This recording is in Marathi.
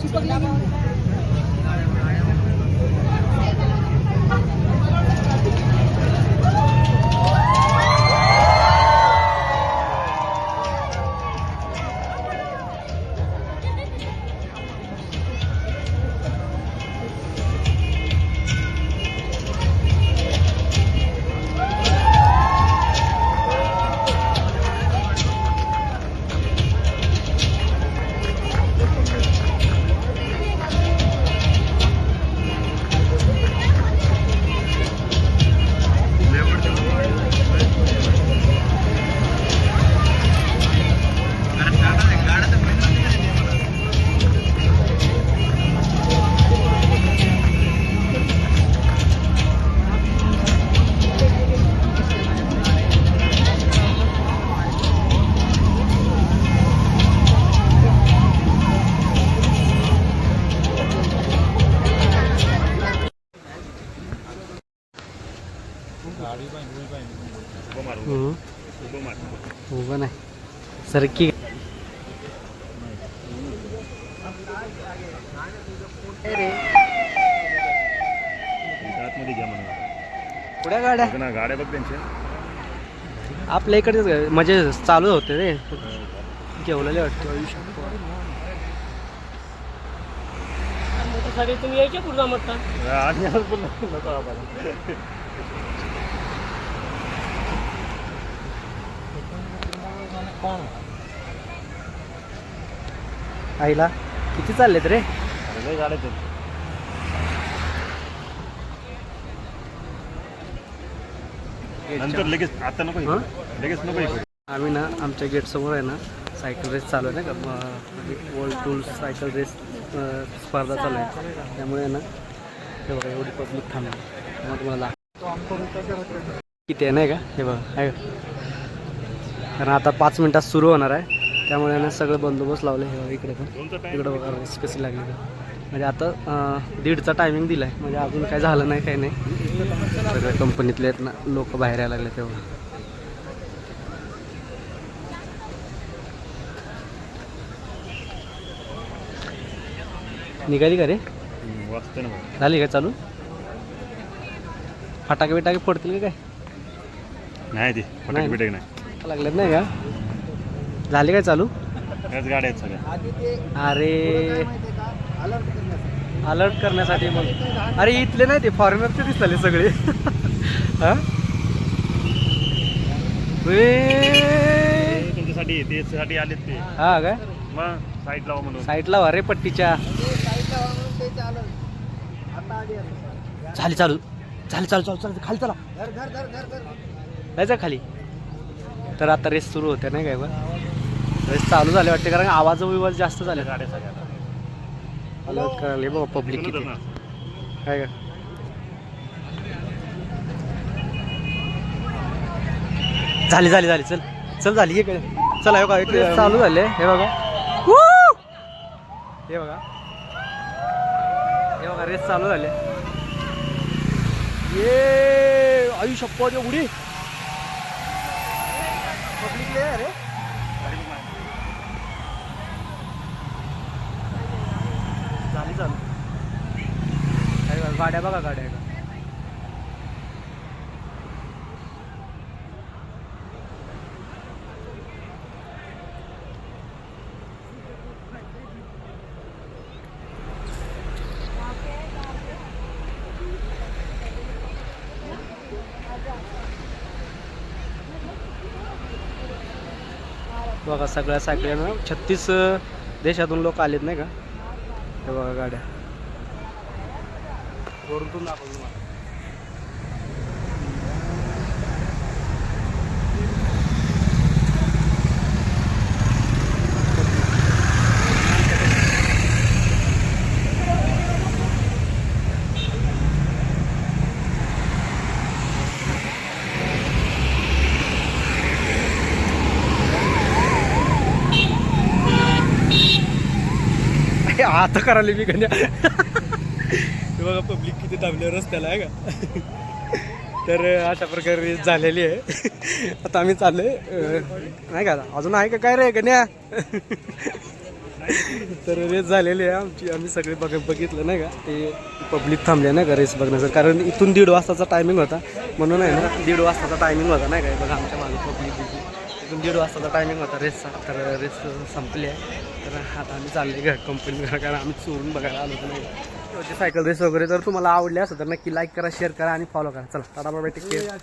chico उभं नाही. सरकी. पुढ्या गाड्या? गाड्या बघ त्यांच्या. आपल्या इकडेच म्हणजे चालू होते रे. जेवलेले वाटतं. आयुष्य तुम्ही यायचे पुढचा म्हटलं आम्हाला आईला किती चाललेत रे अरे लय गाड्या आहेत. नंतर लगेच आता नको? इकडे. लगेच नको इकडे. आम्ही ना आमच्या गेट समोर आहे ना सायकल रेस चालू आहे ना का वर्ल्ड टूल्स सायकल रेस अं, स्पर्धा चालू आहे त्यामुळे ना हे बघा एवढी पब्लिक थांबली त्यामुळे तुम्हाला किती आहे नाही का हे बघा आहे का कारण आता पाच मिनटात सुरू होणार आहे. त्यामुळे ना सगळं बंदोबस्त लावलं हे बघा इकडे पण. इकडं बघा रेस कशी लागली. म्हणजे आता दीडचा टायमिंग दिला आहे म्हणजे अजून काय झालं नाही काही नाही. सगळ्या कंपनीतले आहेत ना लोक बाहेर यायला लागले तेव्हा निघाली का रे. झाली का चालू? फटाके बिटाके फोडतील का काय? नाही ते नाही. फटाके बिटाके नाही. लागलेत नाही का? झाली काय चालू? गाड्या अरे. अलर्ट करण्यासाठी मग. अरे इथले नाही ते फॉरेनरचे दिसले सगळे. हा? तुमच्यासाठी ते. हा काय? मग साईड लावा म्हणून. साईडला वा रे पट्टीच्या. झाली चालू. झाली चालू चालू चालू. खाली चला. जायचं खाली. तर आता रेस सुरू होते नाही काय रेस चालू झाले वाटते कारण आवाज विवाज जास्त झाले. गाड्या सगळ्या अलर्ट करायला बघा पब्लिक किती. काय का? झाली झाली झाली. चल चल झाली हे काय चला हे बघा इकडे चालू झाले. हे बघा! हे बघा. हे बघा रेस चालू झाले. ये आयु शप्पथ उडी पब्लिक रे। झाली चालू। काय बघा, गाड्या बघा गाड्या का बघा सगळ्या सायकल्या छत्तीस देशातून लोक आलेत नाही का? हे बघा गाड्या. वरून दाखवतो आता करायला मी कन्या बघा पब्लिक किती दाबले रस्त्याला आहे का? तर अशा प्रकारे झालेली आहे. आता आम्ही चाललोय नाही का अजून आहे का काय रे कन्या तर रेस झालेली आहे आमची. आम्ही सगळे बघ बघितलं नाही का ते पब्लिक थांबले नाही का रेस बघण्याचं. कारण इथून दीड वाजताचा टायमिंग होता. म्हणून आहे ना दीड वाजताचा टायमिंग होता नाही का बघा आमच्या मागे पब्लिक इथून दीड वाजताचा टायमिंग होता. रेसचा तर रेस संपली आहे. तर आता आम्ही चालले घर कंपनी घर. कारण आम्ही चोरून बघायला आलो होतो नाही. सायकल रेस वगैरे. जर तुम्हाला आवडली असेल तर नक्की लाईक करा शेअर करा आणि फॉलो करा. चला टाटा बाबा टेक केअर